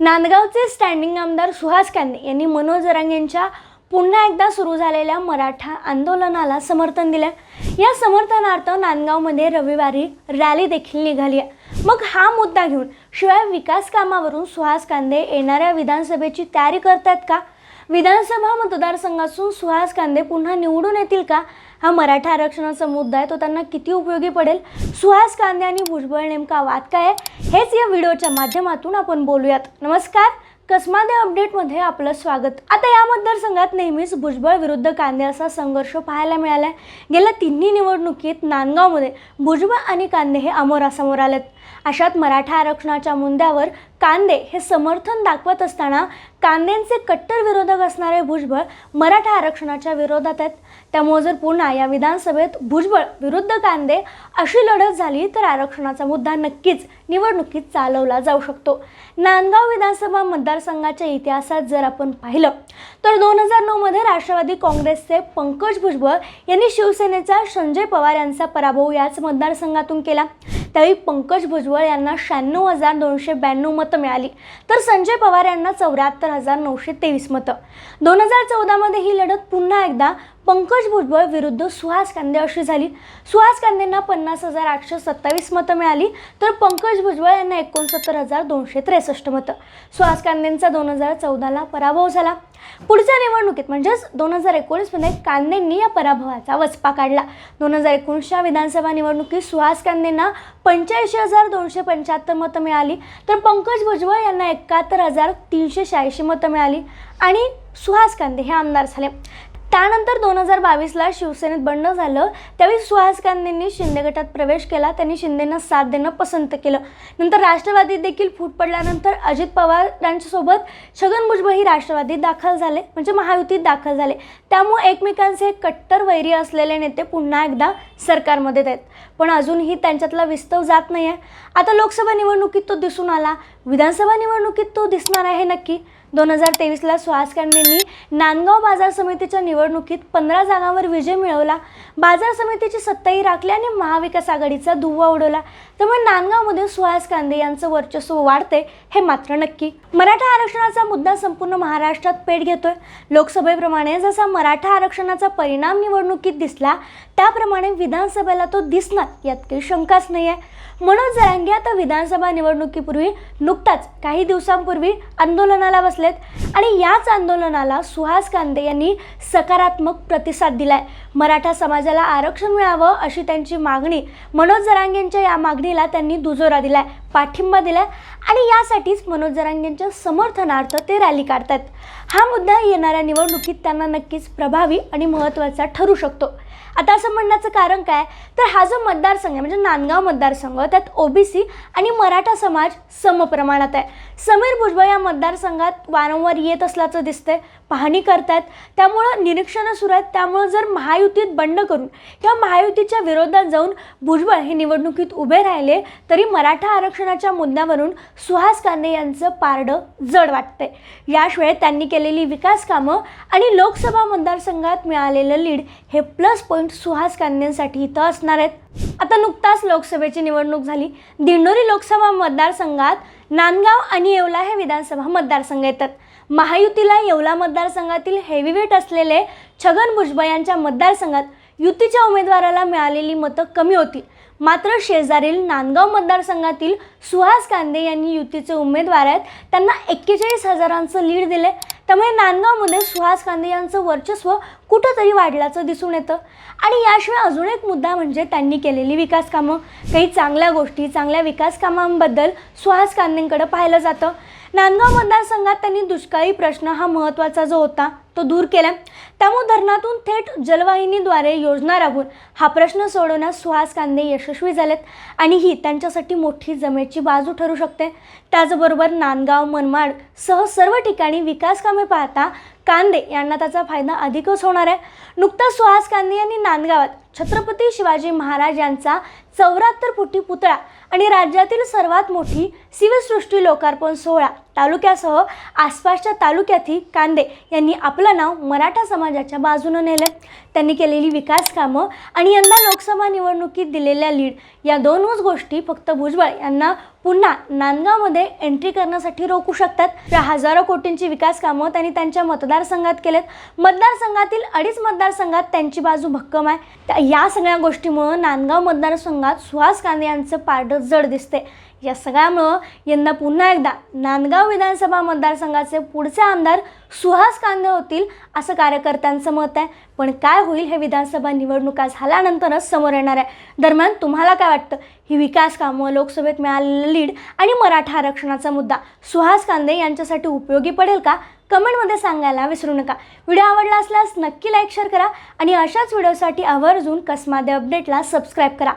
नांदगावचे standing आमदार सुहास कांदे यांनी मनोज यांच्या पुन्हा एकदा सुरू झालेल्या मराठा आंदोलनाला समर्थन दिलं. या समर्थनार्थ नांदगावमध्ये रविवारी रॅली देखील निघाली आहे. मग हा मुद्दा घेऊन शिवाय विकास कामावरून सुहास कांदे येणाऱ्या विधानसभेची तयारी करतात का? विधानसभा मतदारसंघातून सुहास कांदे पुन्हा निवडून येतील का? हा मराठा आरक्षणाचा मुद्दा आहे तो त्यांना किती उपयोगी पडेल? सुहास कांदे आणि भुजबळ नेमका वाद काय आहे? हेच या व्हिडिओच्या माध्यमातून आपण बोलूयात. नमस्कार. कसमादे अपडेटमध्ये आपलं स्वागत. आता या मतदारसंघात नेहमीच भुजबळ विरुद्ध कांदे असा संघर्ष पाहायला मिळाला आहे गेल्या तिन्ही निवडणुकीत नांदगावमध्ये भुजबळ आणि कांदे हे अमोरासमोर आलेत. अशात मराठा आरक्षणाच्या मुद्द्यावर कांदे हे समर्थन दाखवत असताना कांदेंचे कट्टर विरोधक असणारे भुजबळ मराठा आरक्षणाच्या विरोधात आहेत. त्यामुळे जर पुन्हा या विधानसभेत भुजबळ विरुद्ध कांदे अशी लढत झाली तर आरक्षणाचा मुद्दा नक्कीच निवडणुकीत चालवला जाऊ शकतो. नांदगाव विधानसभा मतदारसंघाच्या इतिहासात जर आपण पाहिलं तर दोन हजार नऊमध्ये राष्ट्रवादी काँग्रेसचे पंकज भुजबळ यांनी शिवसेनेचा संजय पवार यांचा पराभव याच मतदारसंघातून केला. त्यावेळी पंकज भुजबळ यांना शहाण्णव हजार दोनशे ब्याण्णव मतं मिळाली. तर संजय पवार यांना चौऱ्याहत्तर हजार नऊशे तेवीस मतं. दोन हजार चौदामध्ये ही लढत पुन्हा एकदा पंकज भुजबळ विरुद्ध सुहास कांदे अशी झाली. सुहास कांदेंना पन्नास हजार आठशे सत्तावीस मतं मिळाली. तर पंकज भुजबळ यांना एकोणसत्तर हजार दोनशे त्रेसष्ट मतं. सुहास कांदेंचा दोन हजार चौदाला पराभव झाला. पुढच्या निवडणुकीत म्हणजेच दोन हजार एकोणीसमध्ये कांदेंनी या पराभवाचा वचपा काढला. दोन हजार एकोणीसच्या विधानसभा निवडणुकीत सुहास कांदेंना पंच्याऐंशी हजार दोनशे पंच्याहत्तर मतं मिळाली. तर पंकज भुजबळ यांना एकाहत्तर हजार तीनशे शहाऐंशी मतं मिळाली आणि सुहास कांदे हे आमदार झाले. त्यानंतर दोन हजार बावीसला शिवसेनेत बंड झालं. त्यावेळी सुहास गांधींनी शिंदे गटात प्रवेश केला. त्यांनी शिंदेंना साथ देणं पसंत केलं. नंतर राष्ट्रवादीत देखील फूट पडल्यानंतर अजित पवार यांच्यासोबत छगन भुजबळ ही राष्ट्रवादीत दाखल झाले म्हणजे महायुतीत दाखल झाले. त्यामुळे एकमेकांचे कट्टर वैरी असलेले नेते पुन्हा एकदा सरकारमध्ये आहेत. पण अजूनही त्यांच्यातला विस्तव जात नाही आहे आता लोकसभा निवडणुकीत तो दिसून आला. विधानसभा निवडणुकीत तो दिसणार आहे नक्की. दोन हजार तेवीसला सुहासकांडेंनी नांदगाव बाजार समितीच्या निवडणुकीत पंधरा जागांवर विजय मिळवला. बाजार समितीची सत्ताही राखली आणि महाविकास आघाडीचा धुव्वा उडवला. त्यामुळे नांदगावमध्ये सुहास कांदे यांचं वर्चस्व वाढते हे मात्र नक्की. मराठा आरक्षणाचा मुद्दा संपूर्ण महाराष्ट्रात पेट घेतोय. लोकसभेप्रमाणे जसा मराठा आरक्षणाचा परिणाम निवडणुकीत दिसला त्याप्रमाणे विधानसभेला तो दिसणार यात काही शंकाच नाही आहे म्हणून जरांगे आता विधानसभा निवडणुकीपूर्वी नुकताच काही दिवसांपूर्वी आंदोलनाला बसला. बसलेत आणि याच आंदोलनाला सुहास कांदे यांनी सकारात्मक प्रतिसाद दिलाय. मराठा समाजाला आरक्षण मिळावं अशी त्यांची मागणी. मनोज जरांगेंच्या या मागणीला त्यांनी दुजोरा दिलाय पाठिंबा दिलाय. आणि यासाठीच मनोज जरांगेंच्या समर्थनार्थ ते रॅली काढतात हा मुद्दा येणाऱ्या निवडणुकीत त्यांना नक्कीच प्रभावी आणि महत्त्वाचा ठरू शकतो. आता असं म्हणण्याचं कारण काय? तर हा जो मतदारसंघ आहे म्हणजे नांदगाव मतदारसंघ त्यात ओबीसी आणि मराठा समाज समप्रमाणात आहे. समीर भुजबळ या मतदारसंघात वारंवार येत असल्याचं दिसतंय. पाहणी करतायत. त्यामुळं निरीक्षणं सुरू आहेत. त्यामुळं जर महायुतीत बंड करून किंवा महायुतीच्या विरोधात जाऊन भुजबळ हे निवडणुकीत उभे राहिले तरी मराठा आरक्षणाच्या मुद्द्यावरून सुहास कांदे यांचं पारडं जड वाटतंय. याशिवाय त्यांनी केलेली विकास कामं आणि लोकसभा मतदारसंघात मिळालेलं लीड हे प्लस पॉईंट सुहास कांदेंसाठी इथं असणार आहेत. आता नुकताच लोकसभेची निवडणूक झाली. दिंडोरी लोकसभा मतदारसंघात नांदगाव आणि येवला हे विधानसभा मतदारसंघ येतात. महायुतीला येवला मतदारसंघातील हेवीवेट असलेले छगन भुजबळ यांच्या मतदारसंघात युतीच्या उमेदवाराला मिळालेली मतं कमी होती. मात्र शेजारील नांदगाव मतदारसंघातील सुहास कांदे यांनी युतीचे उमेदवार आहेत. त्यांना एक्केचाळीस हजारांचं लीड दिले त्यामुळे नांदगावमध्ये सुहास कांदे यांचं वर्चस्व कुठंतरी वाढल्याचं दिसून येतं. आणि याशिवाय अजून एक मुद्दा म्हणजे त्यांनी केलेली विकास कामं. काही चांगल्या गोष्टी चांगल्या विकास कामांबद्दल सुहास कांदेंकडं पाहिलं जातं. नांदगाव मतदारसंघात त्यांनी दुष्काळी प्रश्न हा महत्त्वाचा जो होता तो दूर केला. त्यामुळे धरणातून थेट जलवाहिनीद्वारे योजना राबवून हा प्रश्न सोडवण्यास सुहास कांदे यशस्वी झालेत आणि ही त्यांच्यासाठी मोठी जमेची बाजू ठरू शकते. त्याचबरोबर नांदगाव मनमाड सह सर्व ठिकाणी विकास कामे पाहता कांदे यांना त्याचा फायदा अधिकच होणार आहे. नुकताच सुहास कांदे यांनी नांदगावात छत्रपती शिवाजी महाराज यांचा चौऱ्याहत्तर फुटी पुतळा आणि राज्यातील सर्वात मोठी शिवसृष्टी लोकार्पण सोहळा तालुक्यासह आसपासच्या तालुक्यातही कांदे यांनी आपलं नाव मराठा समाजाच्या बाजूनं नेलं. त्यांनी केलेली विकास कामं आणि यंदा लोकसभा निवडणुकीत दिलेल्या लीड या दोनच गोष्टी फक्त भुजबळ यांना पुन्हा नांदगावमध्ये एंट्री करण्यासाठी रोखू शकतात. या हजारो कोटींची विकास कामं त्यांनी त्यांच्या मतदारसंघात केलेत. मतदारसंघातील अडीच मतदारसंघात त्यांची बाजू भक्कम आहे. या सगळ्या गोष्टीमुळं नांदगाव मतदारसंघात सुहास कांदे यांचं पारडं जड दिसते या सगळ्यामुळं यंदा पुन्हा एकदा नांदगाव विधानसभा मतदारसंघाचे पुढचे आमदार सुहास कांदे होतील असं कार्यकर्त्यांचं मत आहे. पण काय होईल हे विधानसभा निवडणुका झाल्यानंतरच समोर येणार आहे. दरम्यान तुम्हाला काय वाटतं? ही विकास कामं लोकसभेत मिळालेलं लीड आणि मराठा आरक्षणाचा मुद्दा सुहास कांदे यांच्यासाठी उपयोगी पडेल का? कमेंटमध्ये सांगायला विसरू नका. व्हिडिओ आवडला असल्यास नक्की लाईक शेअर करा आणि अशाच व्हिडिओसाठी आवर्जून कसमादे अपडेटला सबस्क्राईब करा.